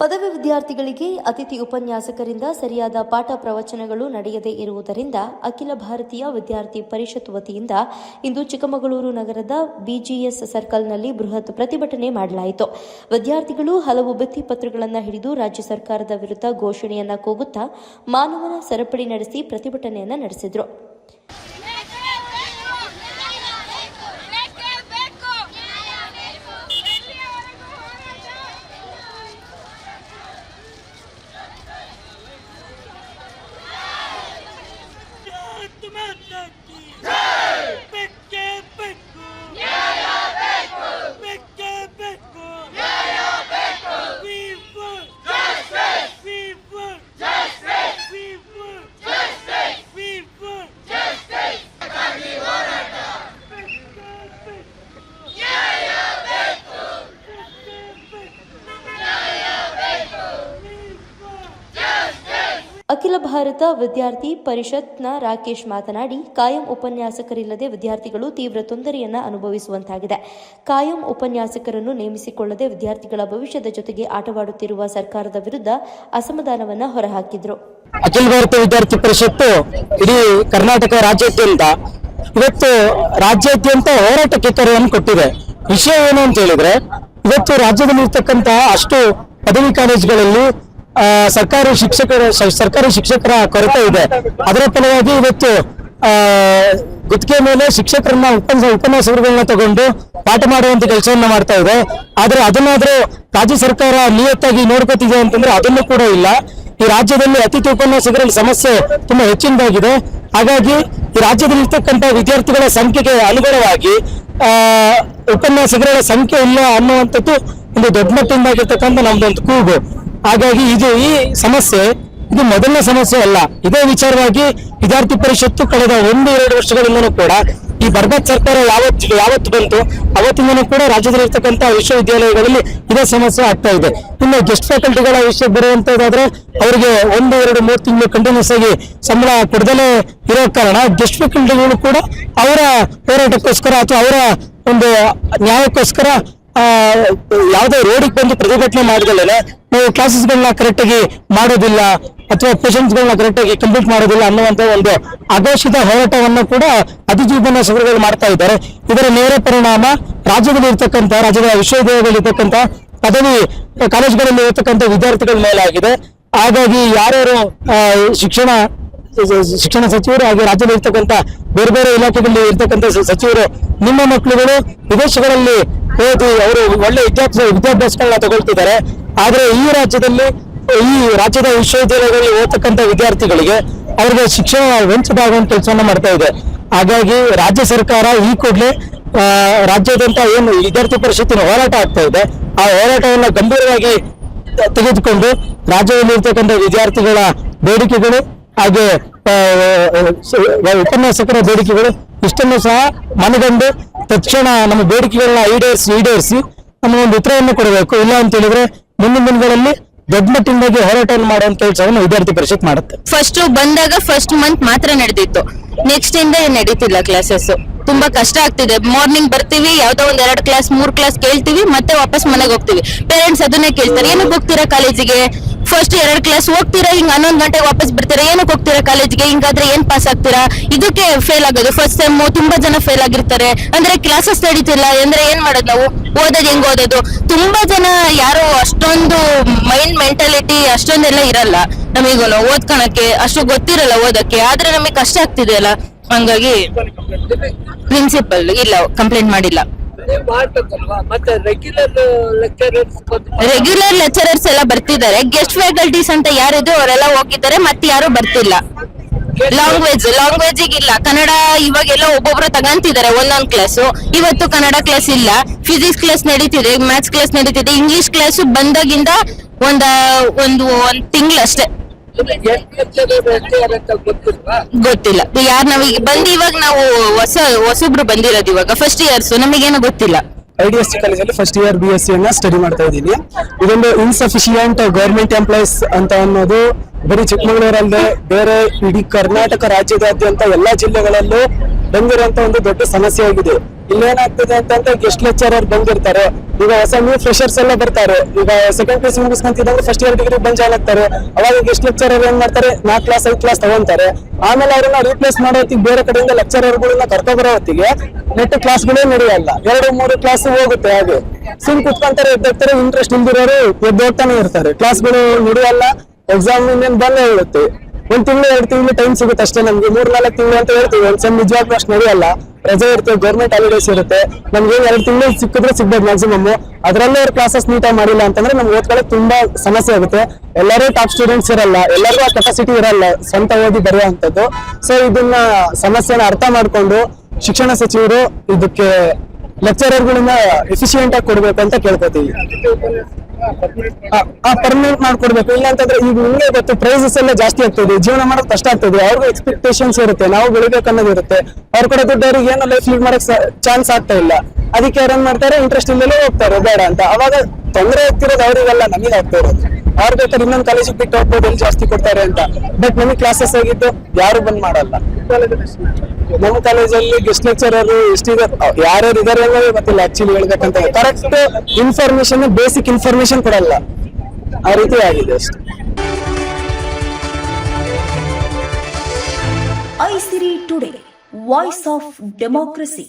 ಪದವಿ ವಿದ್ಯಾರ್ಥಿಗಳಿಗೆ ಅತಿಥಿ ಉಪನ್ಯಾಸಕರಿಂದ ಸರಿಯಾದ ಪಾಠ ಪ್ರವಚನಗಳು ನಡೆಯದೇ ಇರುವುದರಿಂದ ಅಖಿಲ ಭಾರತೀಯ ವಿದ್ಯಾರ್ಥಿ ಪರಿಷತ್ ವತಿಯಿಂದ ಇಂದು ಚಿಕ್ಕಮಗಳೂರು ನಗರದ ಬಿಜಿಎಸ್ ಸರ್ಕಲ್ನಲ್ಲಿ ಬೃಹತ್ ಪ್ರತಿಭಟನೆ ಮಾಡಲಾಯಿತು. ವಿದ್ಯಾರ್ಥಿಗಳು ಹಲವು ಭಿತ್ತಿಪತ್ರಗಳನ್ನು ಹಿಡಿದು ರಾಜ್ಯ ಸರ್ಕಾರದ ವಿರುದ್ಧ ಘೋಷಣೆಯನ್ನ ಕೂಗುತ್ತಾ ಮಾನವನ ಸರಪಳಿ ನಡೆಸಿ ಪ್ರತಿಭಟನೆಯನ್ನ ನಡೆಸಿದರು. Bitti mi! ಅಖಿಲ ಭಾರತ ವಿದ್ಯಾರ್ಥಿ ಪರಿಷತ್ನ ರಾಕೇಶ್ ಮಾತನಾಡಿ, ಕಾಯಂ ಉಪನ್ಯಾಸಕರಿಲ್ಲದೆ ವಿದ್ಯಾರ್ಥಿಗಳು ತೀವ್ರ ತೊಂದರೆಯನ್ನು ಅನುಭವಿಸುವಂತಾಗಿದೆ. ಕಾಯಂ ಉಪನ್ಯಾಸಕರನ್ನು ನೇಮಿಸಿಕೊಳ್ಳದೆ ವಿದ್ಯಾರ್ಥಿಗಳ ಭವಿಷ್ಯದ ಜೊತೆಗೆ ಆಟವಾಡುತ್ತಿರುವ ಸರ್ಕಾರದ ವಿರುದ್ಧ ಅಸಮಾಧಾನವನ್ನ ಹೊರಹಾಕಿದ್ರು. ಅಖಿಲ ಭಾರತ ವಿದ್ಯಾರ್ಥಿ ಪರಿಷತ್ತು ಇಡೀ ಕರ್ನಾಟಕ ರಾಜ್ಯಾದ್ಯಂತ ಇವತ್ತು ರಾಜ್ಯಾದ್ಯಂತ ಹೋರಾಟಕ್ಕೆ ಕರೆಯನ್ನು ಕೊಟ್ಟಿದೆ. ವಿಷಯ ಏನು ಅಂತ ಹೇಳಿದ್ರೆ, ಇವತ್ತು ರಾಜ್ಯದಲ್ಲಿ ಇರ್ತಕ್ಕಂತ ಅಷ್ಟು ಪದವಿ ಕಾಲೇಜುಗಳಲ್ಲಿ ಸರ್ಕಾರಿ ಶಿಕ್ಷಕರ ಸರ್ಕಾರಿ ಶಿಕ್ಷಕರ ಕೊರತೆ ಇದೆ. ಅದರ ಫಲವಾಗಿ ಇವತ್ತು ಗುತ್ತಿಗೆ ಮೇಲೆ ಶಿಕ್ಷಕರನ್ನ ಉಪನ್ಯಾಸ ಉಪನ್ಯಾಸಕರುಗಳನ್ನ ತಗೊಂಡು ಪಾಠ ಮಾಡುವಂತ ಕೆಲಸವನ್ನ ಮಾಡ್ತಾ ಇದೆ. ಆದ್ರೆ ಅದನ್ನಾದ್ರೂ ರಾಜ್ಯ ಸರ್ಕಾರ ನಿಯತ್ತಾಗಿ ನೋಡ್ಕೋತಿದೆ ಅಂತಂದ್ರೆ ಅದನ್ನು ಕೂಡ ಇಲ್ಲ. ಈ ರಾಜ್ಯದಲ್ಲಿ ಅತಿಥಿ ಉಪನ್ಯಾಸಕರಲ್ಲಿ ಸಮಸ್ಯೆ ತುಂಬಾ ಹೆಚ್ಚಿನದಾಗಿದೆ. ಹಾಗಾಗಿ ಈ ರಾಜ್ಯದಲ್ಲಿ ಇರ್ತಕ್ಕಂಥ ವಿದ್ಯಾರ್ಥಿಗಳ ಸಂಖ್ಯೆಗೆ ಅನುಗುಣವಾಗಿ ಉಪನ್ಯಾಸಕರ ಸಂಖ್ಯೆ ಇಲ್ಲ ಅನ್ನುವಂಥದ್ದು ಒಂದು ದೊಡ್ಡ ಮಟ್ಟದಿಂದಾಗಿರ್ತಕ್ಕಂಥ ನಮ್ದೊಂದು ಕೂಗು. ಹಾಗಾಗಿ ಇದು ಈ ಸಮಸ್ಯೆ, ಇದು ಮೊದಲನೇ ಸಮಸ್ಯೆ ಅಲ್ಲ. ಇದೇ ವಿಚಾರವಾಗಿ ವಿದ್ಯಾರ್ಥಿ ಪರಿಷತ್ತು ಕಳೆದ ಒಂದು, ಎರಡು ವರ್ಷಗಳಿಂದನೂ ಕೂಡ ಈ ಬರ್ಬತ್ ಸರ್ಕಾರ ಯಾವತ್ತು ಯಾವತ್ತು ಬಂತು, ಅವತ್ತಿಂದನೂ ಕೂಡ ರಾಜ್ಯದಲ್ಲಿ ಇರ್ತಕ್ಕಂಥ ವಿಶ್ವವಿದ್ಯಾಲಯಗಳಲ್ಲಿ ಇದೇ ಸಮಸ್ಯೆ ಆಗ್ತಾ ಇದೆ. ಇನ್ನು ಗೆಸ್ಟ್ ಫ್ಯಾಕಲ್ಟಿಗಳ ವಿಷಯ ಬರುವಂತದ್ದಾದ್ರೆ ಅವರಿಗೆ ಒಂದು, ಎರಡು, ಮೂರು ತಿಂಗಳು ಕಂಟಿನ್ಯೂಸ್ ಆಗಿ ಸಂಬಳ ಕೊಡದಲೇ ಇರೋ ಕಾರಣ ಗೆಸ್ಟ್ ಫ್ಯಾಕಲ್ಟಿಗಳು ಕೂಡ ಅವರ ಹೋರಾಟಕ್ಕೋಸ್ಕರ ಅಥವಾ ಅವರ ಒಂದು ನ್ಯಾಯಕ್ಕೋಸ್ಕರ ಯಾವುದೇ ರೋಡಿಗೆ ಬಂದು ಪ್ರತಿಭಟನೆ ಮಾಡಿದಲೇನೆ ನಾವು ಕ್ಲಾಸಸ್ಗಳನ್ನ ಕರೆಕ್ಟಾಗಿ ಮಾಡೋದಿಲ್ಲ ಅಥವಾ ಪೇಷಂಟ್ಸ್ಗಳನ್ನ ಕರೆಕ್ಟಾಗಿ ಕಂಪ್ಲೀಟ್ ಮಾಡೋದಿಲ್ಲ ಅನ್ನುವಂತ ಒಂದು ಅಘೋಷಿತ ಹೋರಾಟವನ್ನು ಕೂಡ ಅತಿಜೀವನ ಉಪನ್ಯಾಸಕರುಗಳು ಮಾಡ್ತಾ ಇದ್ದಾರೆ. ಇದರ ನೇರ ಪರಿಣಾಮ ರಾಜ್ಯದಲ್ಲಿ ಇರ್ತಕ್ಕಂಥ, ರಾಜ್ಯದ ವಿಶ್ವವಿದ್ಯಾಲಯದಲ್ಲಿ ಇರ್ತಕ್ಕಂಥ ಪದವಿ ಕಾಲೇಜುಗಳಲ್ಲಿ ಇರ್ತಕ್ಕಂಥ ವಿದ್ಯಾರ್ಥಿಗಳ ಮೇಲೆ ಆಗಿದೆ ಹಾಗಾಗಿ ಯಾರ್ಯಾರು ಶಿಕ್ಷಣ ಶಿಕ್ಷಣ ಸಚಿವರು ಹಾಗೆ ರಾಜ್ಯದಲ್ಲಿ ಇರ್ತಕ್ಕಂಥ ಬೇರೆ ಬೇರೆ ಇಲಾಖೆಗಳಲ್ಲಿ ಇರ್ತಕ್ಕಂಥ ಸಚಿವರು, ನಿಮ್ಮ ಮಕ್ಕಳುಗಳು ವಿದೇಶಗಳಲ್ಲಿ ಓದಿ ಅವರು ಒಳ್ಳೆ ವಿದ್ಯಾಭ್ಯಾಸ ವಿದ್ಯಾಭ್ಯಾಸಗಳನ್ನ ತಗೊಳ್ತಿದ್ದಾರೆ. ಆದ್ರೆ ಈ ರಾಜ್ಯದಲ್ಲಿ, ಈ ರಾಜ್ಯದ ವಿಶ್ವವಿದ್ಯಾಲಯಗಳಲ್ಲಿ ಓದತಕ್ಕಂಥ ವಿದ್ಯಾರ್ಥಿಗಳಿಗೆ ಅವ್ರಿಗೆ ಶಿಕ್ಷಣ ವಂಚಿತವಾಗುವಂತ ಕೆಲಸವನ್ನ ಮಾಡ್ತಾ ಇದೆ. ಹಾಗಾಗಿ ರಾಜ್ಯ ಸರ್ಕಾರ ಈ ಕೂಡಲೇ ರಾಜ್ಯಾದ್ಯಂತ ಏನು ವಿದ್ಯಾರ್ಥಿ ಪರಿಷತ್ತಿನ ಹೋರಾಟ ಆಗ್ತಾ ಇದೆ. ಆ ಹೋರಾಟವನ್ನು ಗಂಭೀರವಾಗಿ ತೆಗೆದುಕೊಂಡು ರಾಜ್ಯದಲ್ಲಿ ಇರ್ತಕ್ಕಂಥ ವಿದ್ಯಾರ್ಥಿಗಳ ಬೇಡಿಕೆಗಳು ಹಾಗೆ ಉಪನ್ಯಾಸಕರ ಬೇಡಿಕೆಗಳು ಇಷ್ಟನ್ನು ಸಹ ಮನಗಂಡು ತಕ್ಷಣ ನಮ್ಮ ಬೇಡಿಕೆಗಳನ್ನ ಈಡೇರಿಸಿ ಈಡೇರಿಸಿ ನಮಗೆ ಒಂದು ಉತ್ತರವನ್ನು ಕೊಡಬೇಕು. ಇಲ್ಲ ಅಂತ ಹೇಳಿದ್ರೆ ಮುಂದಿನ ದಿನಗಳಲ್ಲಿ ದೊಡ್ಡ ಮಟ್ಟಿಂದಾಗಿ ಹೋರಾಟವನ್ನು ಮಾಡುವಂತ ಕೆಲಸವನ್ನು ವಿದ್ಯಾರ್ಥಿ ಪರಿಷತ್ ಮಾಡುತ್ತೆ. ಫಸ್ಟ್ ಬಂದಾಗ ಫಸ್ಟ್ ಮಂತ್ ಮಾತ್ರ ನಡೆದಿತ್ತು ನೆಕ್ಸ್ಟ್ ಇಂದ ನಡೀತಿಲ್ಲ ಕ್ಲಾಸಸ್ ತುಂಬಾ ಕಷ್ಟ ಆಗ್ತಿದೆ. ಮಾರ್ನಿಂಗ್ ಬರ್ತೀವಿ, ಯಾವ್ದೋ ಒಂದ್ ಎರಡ್ ಕ್ಲಾಸ್ ಮೂರ್ ಕ್ಲಾಸ್ ಕೇಳ್ತೀವಿ, ಮತ್ತೆ ವಾಪಸ್ ಮನೆಗೆ ಹೋಗ್ತೀವಿ. ಪೇರೆಂಟ್ಸ್ ಅದನ್ನೇ ಕೇಳ್ತಾರೆ. ಏನಕ್ಕೆ ಹೋಗ್ತೀರಾ ಕಾಲೇಜಿಗೆ ಫಸ್ಟ್ ಎರಡು ಕ್ಲಾಸ್ ಹೋಗ್ತೀರಾ? ಹಿಂಗ್ ಹನ್ನೊಂದು ಗಂಟೆಗೆ ವಾಪಸ್ ಬರ್ತೀರಾ? ಏನಕ್ಕೆ ಹೋಗ್ತೀರಾ ಕಾಲೇಜ್ಗೆ ಹಿಂಗಾದ್ರೆ ಏನ್ ಪಾಸ್ ಆಗ್ತೀರಾ? ಇದಕ್ಕೆ ಫೇಲ್ ಆಗೋದು. ಫಸ್ಟ್ ಸೆಮ್ ತುಂಬಾ ಜನ ಫೇಲ್ ಆಗಿರ್ತಾರೆ. ಅಂದ್ರೆ ಕ್ಲಾಸಸ್ ನಡೀತಿಲ್ಲ. ಅಂದ್ರೆ ಏನ್ ಮಾಡೋದು ನಾವು? ಓದೋದು ಹೆಂಗ್ ಓದೋದು? ತುಂಬಾ ಜನ ಯಾರು ಅಷ್ಟೊಂದು ಮೈಂಡ್ ಮೆಂಟಾಲಿಟಿ ಅಷ್ಟೊಂದೆಲ್ಲ ಇರಲ್ಲ ನಮಗೂ ಓದ್ಕೊಳಕ್ಕೆ ಅಷ್ಟು ಗೊತ್ತಿರಲ್ಲ ಓದಕ್ಕೆ. ಆದ್ರೆ ನಮಗೆ ಕಷ್ಟ ಆಗ್ತಿದೆಯಲ್ಲ ಹಂಗಾಗಿ ಪ್ರಿನ್ಸಿಪಲ್ ಇಲ್ಲ ಕಂಪ್ಲೇಂಟ್ ಮಾಡಿಲ್ಲ. ಮಾಡ್ಬೇಕಲ್ವಾ? ಮತ್ತೆ ರೆಗ್ಯುಲರ್ ಲೆಕ್ಚರರ್ಸ್ ರೆಗ್ಯುಲರ್ ಲೆಕ್ಚರರ್ಸ್ ಎಲ್ಲ ಬರ್ತಿದ್ದಾರೆ. ಗೆಸ್ಟ್ ಫ್ಯಾಕಲ್ಟೀಸ್ ಅಂತ ಯಾರಿದ್ರು ಅವರೆಲ್ಲ ಹೋಗಿದ್ದಾರೆ ಮತ್ತೆ ಯಾರು ಬರ್ತಿಲ್ಲ. ಲಾಂಗ್ವೇಜ್ ಲಾಂಗ್ವೇಜ್ ಇಲ್ಲ. ಕನ್ನಡ ಇವಾಗೆಲ್ಲ ಒಬ್ಬೊಬ್ರು ತಗಂತಿದ್ದಾರೆ ಒಂದೊಂದ್ ಕ್ಲಾಸ್ ಇವತ್ತು ಕನ್ನಡ ಕ್ಲಾಸ್ ಇಲ್ಲ. ಫಿಸಿಕ್ಸ್ ಕ್ಲಾಸ್ ನಡೀತಿದೆ ಮ್ಯಾಥ್ಸ್ ಕ್ಲಾಸ್ ನಡೀತಿದೆ. ಇಂಗ್ಲಿಷ್ ಕ್ಲಾಸ್ ಬಂದಾಗಿಂದ ಒಂದ ಒಂದು ಒಂದ್ ತಿಂಗಳಷ್ಟೇ ಗೊತ್ತಿಲ್ಲ. ಯಾರು ನಾವೀಗ ಬಂದು ಇವಾಗ ನಾವು ಹೊಸ, ಹೊಸಬ್ರು ಬಂದಿರೋದು ಇವಾಗ ಫಸ್ಟ್ ಇಯರ್ಸ್ ನಮಗೇನು ಗೊತ್ತಿಲ್ಲ. ಐ ಡಿ ಕಾಲೇಜಲ್ಲಿ first year B S C ಅನ್ನ ಸ್ಟಡಿ ಮಾಡ್ತಾ ಇದ್ದೀನಿ. ಇದೊಂದು ಇನ್ಸಫಿಶಿಯಂಟ್ ಗೌರ್ಮೆಂಟ್ ಎಂಪ್ಲಾಯೀಸ್ ಅಂತ ಅನ್ನೋದು ಬರೀ ಚಿಕ್ಕಮಗಳೂರಲ್ಲದೆ ಬೇರೆ ಇಡೀ ಕರ್ನಾಟಕ ರಾಜ್ಯದಾದ್ಯಂತ ಎಲ್ಲಾ ಜಿಲ್ಲೆಗಳಲ್ಲೂ ಬಂದಿರುವಂತ ಒಂದು ದೊಡ್ಡ ಸಮಸ್ಯೆ ಆಗಿದೆ. ಇಲ್ಲೇನಾಗ್ತದೆ ಅಂತಂದ್ರೆ ಗೆಸ್ಟ್ ಲೆಕ್ಚರರ್ ಬಂದಿರ್ತಾರೆ. ಈಗ ಹೊಸ ನ್ಯೂ ಫ್ರೆಶರ್ಸ್ ಎಲ್ಲ ಬರ್ತಾರೆ. ಈಗ ಸೆಕೆಂಡ್ ಕ್ಲಾಸ್ ಮುಗಿಸ್ಕೊಂತಿದ್ರೆ ಫಸ್ಟ್ ಇಯರ್ ಡಿಗ್ರಿ ಬಂದ್ ಜಾಯ್ನ್ ಆಗ್ತಾರೆ. ಅವಾಗ ಗೆಸ್ಟ್ ಲೆಕ್ಚರರ್ ಏನ್ ಮಾಡ್ತಾರೆ? ನಾಲ್ಕು ಕ್ಲಾಸ್ ಐದು ಕ್ಲಾಸ್ ತಗೊಂತಾರೆ. ಆಮೇಲೆ ಅವ್ರನ್ನ ರೀಪ್ಲೇಸ್ ಮಾಡೋ ಹೊತ್ತಿಗೆ ಬೇರೆ ಕಡೆಯಿಂದ ಲೆಕ್ಚರರ್ಗಳನ್ನ ಕರ್ಕೊಬರೋ ಹೊತ್ತಿಗೆ ನೆಟ್ ಕ್ಲಾಸ್ಗಳೇ ನಡೆಯಲ್ಲ. ಎರಡು, ಮೂರು ಕ್ಲಾಸ್ ಹೋಗುತ್ತೆ ಹಾಗೆ. ಸುಮ್ ಕುತ್ಕೊಂತಾರೆ ಎದ್ದೋಗ್ತಾರೆ ಇಂಟ್ರೆಸ್ಟ್ ಇಲ್ದಿರೋರು ಎದ್ದೋಗ್ತಾನೆ ಇರ್ತಾರೆ. ಕ್ಲಾಸ್ಗಳು ನಡೆಯಲ್ಲ ಎಕ್ಸಾಮ್ ಇನ್ನೇನ್ ಬಂದೇ ಹೇಳುತ್ತೆ ಒಂದ್ ತಿಂಗಳು, ಎರಡು ತಿಂಗಳು ಟೈಮ್ ಸಿಗುತ್ತೆ ಅಷ್ಟೇ ನಮ್ಗೆ. ಮೂರ್, ನಾಲ್ಕು ತಿಂಗಳು ಅಂತ ಹೇಳ್ತೀವಿ. ಒಂದ್ ಸೆಮ್ ನಿಜವಾಗ್ಲೂ ಅಷ್ಟು ನಡೆಯಲ್ಲ. ರಜೆ ಇರುತ್ತೆ ಗೌರ್ಮೆಂಟ್ ಹಾಲಿಡೇಸ್ ಇರುತ್ತೆ. ನಮ್ಗೆ ಎರಡು ತಿಂಗಳು ಸಿಕ್ಕಿದ್ರೆ ಸಿಗ್ಬೋದು ಮ್ಯಾಕ್ಸಿಮಮ್ ಅದರಲ್ಲೇ ಅವ್ರ ಕ್ಲಾಸಸ್ ನೀಟಾಗಿ ಮಾಡಿಲ್ಲ ಅಂತಂದ್ರೆ ನಮ್ಗೆ ಓದ್ಕೊಳ್ಳೋಕೆ ತುಂಬಾ ಸಮಸ್ಯೆ ಆಗುತ್ತೆ. ಎಲ್ಲರೂ ಟಾಪ್ ಸ್ಟೂಡೆಂಟ್ಸ್ ಇರಲ್ಲ ಎಲ್ಲರೂ ಆ ಕೆಪಾಸಿಟಿ ಇರಲ್ಲ, ಸ್ವಂತ ಓದಿ ಬರೆಯುವಂಥದ್ದು ಸೊ ಇದನ್ನ ಸಮಸ್ಯೆನ ಅರ್ಥ ಮಾಡ್ಕೊಂಡು ಶಿಕ್ಷಣ ಸಚಿವರು ಇದಕ್ಕೆ ಲೆಕ್ಚರರ್ಗಳನ್ನ ಎಫಿಷಿಯೆಂಟ್ ಆಗಿ ಕೊಡ್ಬೇಕು ಅಂತ ಕೇಳ್ಕೊತೀವಿ. ಪರ್ಮನೆಂಟ್ ಮಾಡ್ಕೊಡ್ಬೇಕು. ಇಲ್ಲ ಅಂತಂದ್ರೆ ಈಗ ನಿಮಗೆ ಗೊತ್ತು ಪ್ರೈಸಸ್ ಎಲ್ಲ ಜಾಸ್ತಿ ಆಗ್ತದೆ ಜೀವನ ಮಾಡೋದು ಕಷ್ಟ ಆಗ್ತದೆ ಅವ್ರಿಗೂ ಎಕ್ಸ್ಪೆಕ್ಟೇಷನ್ಸ್ ಇರುತ್ತೆ. ನಾವು ಬೆಳಿಬೇಕು ಅನ್ನೋದು ಇರುತ್ತೆ. ಅವ್ರ ಕಡೆ ದುಡ್ಡವ್ರಿಗೆ ಏನೋ ಲೈಫ್ ಲೀಡ್ ಮಾಡಕ್ ಚಾನ್ಸ್ ಆಗ್ತಾ ಇಲ್ಲ. ಅದಕ್ಕೆ ಯಾರೇನ್ ಮಾಡ್ತಾರೆ? ಇಂಟ್ರೆಸ್ಟ್ ಇಲ್ಲೇ ಹೋಗ್ತಾರೆ. ಬೇಡ ಅಂತ. ಅವಾಗ ತೊಂದರೆ ಆಗ್ತಿರೋದು ಅವರಿಗೆಲ್ಲ, ನಮಗೆ ಆಗ್ತಾ ಇರೋದು. ಅವ್ರ ಬೇಕಾದ್ರೆ ಇನ್ನೊಂದು ಕಾಲೇಜಿಗೆ ಬಿಟ್ಟು ಹೋಗ್ಬೋದು ಎಲ್ಲಿ ಜಾಸ್ತಿ ಕೊಡ್ತಾರೆ ಅಂತ. ಬಟ್ ನಮಗೆ ಕ್ಲಾಸಸ್ ಆಗಿದ್ದು ಯಾರು ಬಂದ್ ಮಾಡಲ್ಲ. ನಮ್ಮ ಕಾಲೇಜಲ್ಲಿ ಗೆಸ್ಟ್ ಲೆಕ್ಚರರ್ ಎಷ್ಟಿದೆ ಯಾರ್ಯಾರು ಇದಾರೆ ಅನ್ನೋದೇ ಗೊತ್ತಿಲ್ಲ ಆಕ್ಚುಲಿ ಹೇಳ್ಬೇಕಂತ. ಕರೆಕ್ಟ್ ಇನ್ಫಾರ್ಮೇಶನ್ ಬೇಸಿಕ್ ಇನ್ಫಾರ್ಮೇಶನ್ ಕೊಡಲ್ಲ. ಆ ರೀತಿ ಆಗಿದೆ ಅಷ್ಟೇ. Aisiri today voice of democracy